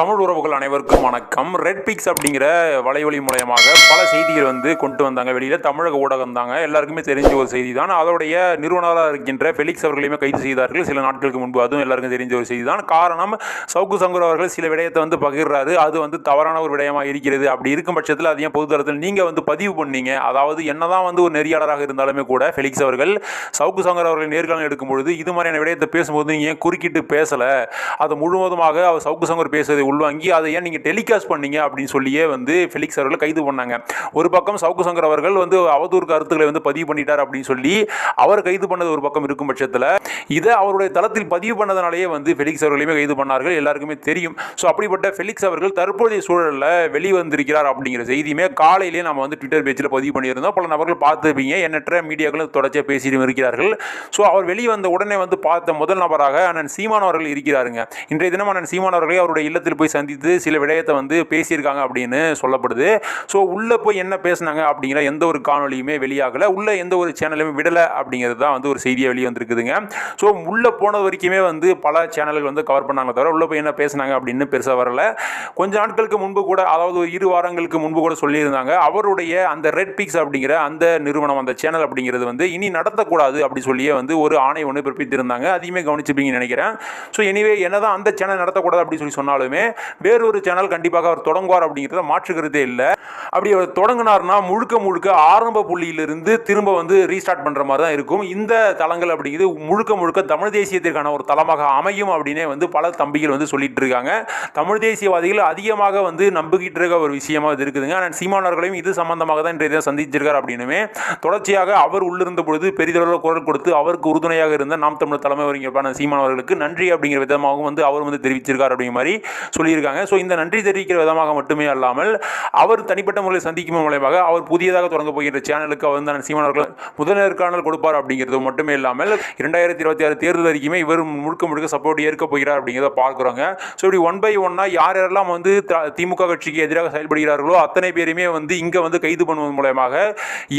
தமிழ் உறவுகள் அனைவருக்கும் வணக்கம். ரெட் பிக்ஸ் அப்படிங்கிற வலைவழி மூலயமாக பல செய்திகள் வந்து கொண்டு வந்தாங்க. வெளியில் தமிழக ஊடகம் தாங்க. எல்லாருக்குமே தெரிஞ்ச ஒரு செய்தி தான் அதோடைய நிறுவனராக இருக்கின்ற ஃபெலிக்ஸ் அவர்களையுமே கைது செய்தார்கள். சில நாட்களுக்கு முன்பு அதுவும் எல்லாருக்கும் தெரிஞ்ச ஒரு செய்தி தான் காரணம் சவுக்கு சங்கர் அவர்கள் சில விடயத்தை வந்து பகிர்றாரு. அது வந்து தவறான ஒரு விடயமாக இருக்கிறது. அப்படி இருக்கும் பட்சத்தில் அதையும் பொதுத்தளத்தில் நீங்கள் வந்து பதிவு பண்ணீங்க? அதாவது என்னதான் வந்து ஒரு நெறியாளராக இருந்தாலுமே கூட ஃபெலிக்ஸ் அவர்கள் சவுக்கு சங்கர் அவர்களை நேர்காணல் எடுக்கும் பொழுது இது மாதிரியான விடயத்தை பேசும்போது நீங்கள் குறுக்கிட்டு பேசலை? அதை முழுவதுமாக அவர் சவுக்கு சங்கர் பேசுவதை உள்வாங்கி அதை ஏன் நீங்கள் டெலிகாஸ்ட் பண்ணீங்க அப்படின்னு சொல்லியே வந்து ஃபெலிக்ஸ் அவர்களை கைது பண்ணாங்க. ஒரு பக்கம் சவுக்கு சங்கர் அவர்கள் வந்து அவதூறு கருத்துக்களை வந்து பதிவு பண்ணிட்டார் அப்படின்னு சொல்லி அவர் கைது பண்ணது ஒரு பக்கம் இருக்கும் பட்சத்தில் இதை அவருடைய தளத்தில் பதிவு பண்ணதுனாலேயே வந்து ஃபெலிக்ஸ் அவர்களையுமே கைது பண்ணார்கள். எல்லாருக்குமே தெரியும். ஸோ அப்படிப்பட்ட ஃபெலிக்ஸ் அவர்கள் தற்போதைய சூழலில் வெளிவந்திருக்கிறார் அப்படிங்கிற செய்தியுமே காலையிலேயே நம்ம வந்து ட்விட்டர் பேஜில் பதிவு பண்ணியிருந்தோம். பல நபர்கள் பார்த்துருப்பீங்க. எண்ணற்ற மீடியாக்களும் தொடர்ச்சியாக பேசிட்டு இருக்கிறார்கள். ஸோ அவர் வெளிவந்த உடனே வந்து பார்த்த முதல் நபராக அண்ணன் சீமான் அவர்கள் இருக்கிறாருங்க. இன்றைய தினம் அண்ணன் சீமான் அவர்களை அவருடைய இல்லத்தில் போய் சந்தித்து சில விடயத்தை வந்து பேசியிருக்காங்க அப்படின்னு சொல்லப்படுது. ஸோ உள்ளே போய் என்ன பேசுனாங்க அப்படிங்கிற எந்த ஒரு காணொலியுமே வெளியாகலை. உள்ள எந்த ஒரு சேனலுமே விடலை அப்படிங்கிறது தான் வந்து ஒரு செய்தியாக வெளியே வந்திருக்குதுங்க ஸோ உள்ளே போனது வரைக்குமே வந்து பல சேனல்கள் வந்து கவர் பண்ணாங்க தவிர உள்ளே போய் என்ன பேசுனாங்க அப்படின்னு பெருசாக வரல. கொஞ்ச நாட்களுக்கு முன்பு கூட அதாவது ஒரு இரு வாரங்களுக்கு முன்பு கூட சொல்லியிருந்தாங்க. அவருடைய அந்த ரெட் பிக்ஸ் அப்படிங்கிற அந்த நிறுவனம் அந்த சேனல் அப்படிங்கிறது வந்து இனி நடத்தக்கூடாது அப்படி சொல்லியே வந்து ஒரு ஆணை ஒன்று பிறப்பித்திருந்தாங்க. அதையுமே கவனிச்சிருப்பீங்கன்னு நினைக்கிறேன். ஸோ எனிவே என்னதான் அந்த சேனல் நடத்தக்கூடாது அப்படின்னு சொல்லி சொன்னாலுமே வேறொரு சேனல் கண்டிப்பாக அவர் தொடங்குவார் அப்படிங்கிறத மாற்றுக்கிறதே இல்லை. அப்படி அவர் தொடங்கினார்னா முழுக்க முழுக்க ஆரம்ப புள்ளியிலிருந்து திரும்ப வந்து ரீஸ்டார்ட் பண்ணுற மாதிரி தான் இருக்கும். இந்த தளங்கள் அப்படிங்கிறது முழுக்க முழுக்க தமிழ் தேசியத்திற்கான ஒரு தளமாக அமையும் அப்படின்னே வந்து பல தம்பிகள் வந்து சொல்லிட்டு இருக்காங்க. தமிழ் தேசியவாதிகள் அதிகமாக வந்து நம்பிக்கிட்டு இருக்க ஒரு விஷயமா இது இருக்குதுங்க. ஆனால் சீமானவர்களையும் இது சம்பந்தமாக தான் இன்றைய தினம் சந்திச்சிருக்கார் அப்படின்னுமே. தொடர்ச்சியாக அவர் உள்ளிருந்த பொழுது பெரிதளவில் குரல் கொடுத்து அவருக்கு உறுதுணையாக இருந்த நாம் தமிழர் தலைமை அறிஞரான சீமானவர்களுக்கு நன்றி அப்படிங்கிற விதமாகவும் வந்து அவர் வந்து தெரிவிச்சிருக்கார் அப்படிங்கிற மாதிரி சொல்லியிருக்காங்க. ஸோ இந்த நன்றி தெரிவிக்கிற விதமாக மட்டுமே அல்லாமல் அவர் தனிப்பட்ட முறையில் சந்திக்கும் மூலயமாக அவர் புதியதாக தொடங்க போகின்ற சேனலுக்கு அவர் வந்து சீமானவர்கள் முதல் நேர்காணல் கொடுப்பார் அப்படிங்கிறது மட்டுமே இல்லாமல் இரண்டாயிரத்தி இருபத்தி ஆறு தேர்தல் அறிக்கையுமே இவர் முழுக்க முழுக்க சப்போர்ட் ஏற்க போகிறார் அப்படிங்கிறத பார்க்குறோங்க. ஸோ இப்படி ஒன் பை ஒன்னாக யார் யாரெல்லாம் வந்து திமுக கட்சிக்கு எதிராக செயல்படுகிறார்களோ அத்தனை பேருமே வந்து இங்கே வந்து கைது பண்ணுவது மூலயமாக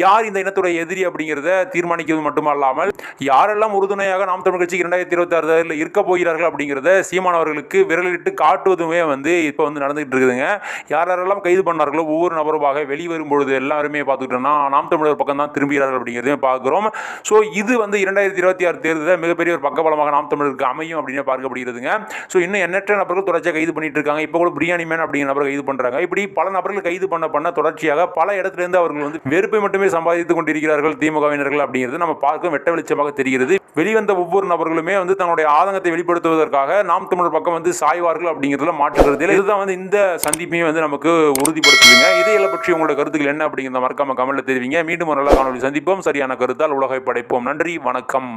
யார் இந்த இனத்துடைய எதிரி அப்படிங்கிறத தீர்மானிக்கிறது மட்டுமல்லாமல் யாரெல்லாம் உறுதுணையாக நாம் தமிழ் கட்சிக்கு இரண்டாயிரத்தி இருபத்தி ஆறு தேர்தலில் இருக்க போகிறார்கள் அப்படிங்கிறத சீமானவர்களுக்கு விரலிட்டு காட்டுவதுமே வந்து இப்போ வந்து நடந்துகிட்டு இருக்குதுங்க. யார் யாரெல்லாம் கைது பண்ணார்களோ ஒவ்வொரு நபருமாக வெளிவரும் பொழுது எல்லாருமே பார்த்துக்கிட்டோம்னா நாம் தமிழர் பக்கம் தான் திரும்புகிறார்கள் அப்படிங்கிறதையும் பார்க்குறோம். ஸோ இது வந்து இரண்டாயிரத்தி இருபத்தி ஆறு தேர்தலில் மிகப்பெரிய ஒரு பக்கபலமாக நாம் தமிழருக்கு அமையும் அப்படின்னு பார்க்கப்படுகிறதுங்க. ஸோ இன்னும் எண்ணற்ற நபர்கள் தொடர்ச்சியாக கைது பண்ணிட்டு இருக்காங்க. இப்போ கூட பிரியாணி மேன் அப்படிங்கிற நபரை கைது பண்ணுறாங்க இப்படி பல நபர்கள் கைது பண்ண பண்ண தொடர்ச்சியாக பல இடத்துலேருந்து அவர்கள் வந்து வெறுப்பை மட்டுமே சம்பாதித்துக் கொண்டிருக்கிறார்கள் திமுகவினர்கள் அப்படிங்கிறது நம்ம பார்க்கும் வெட்ட வெளிச்சமாக தெரிகிறது. வெளிவந்த ஒவ்வொரு நபர்களுமே வந்து தன்னுடைய ஆதங்கத்தை வெளிப்படுத்துவதற்காக நாம் தமிழர் பக்கம் வந்து சாய்வார்கள் அப்படிங்கிறதுல மாற்றுகிறது இதுதான் வந்து இந்த சந்திப்பையும் வந்து நமக்கு உறுதிப்படுத்துதுங்க. அரசியலை பற்றி உங்களோட கருத்துக்கள் என்ன அப்படிங்கிறத மறக்காம கமெண்ட்ல தெரிவிங்க. மீண்டும் ஒரு நல்ல காணொலி சந்திப்போம். சரியான கருத்தால் உலகை படைப்போம். நன்றி. வணக்கம்.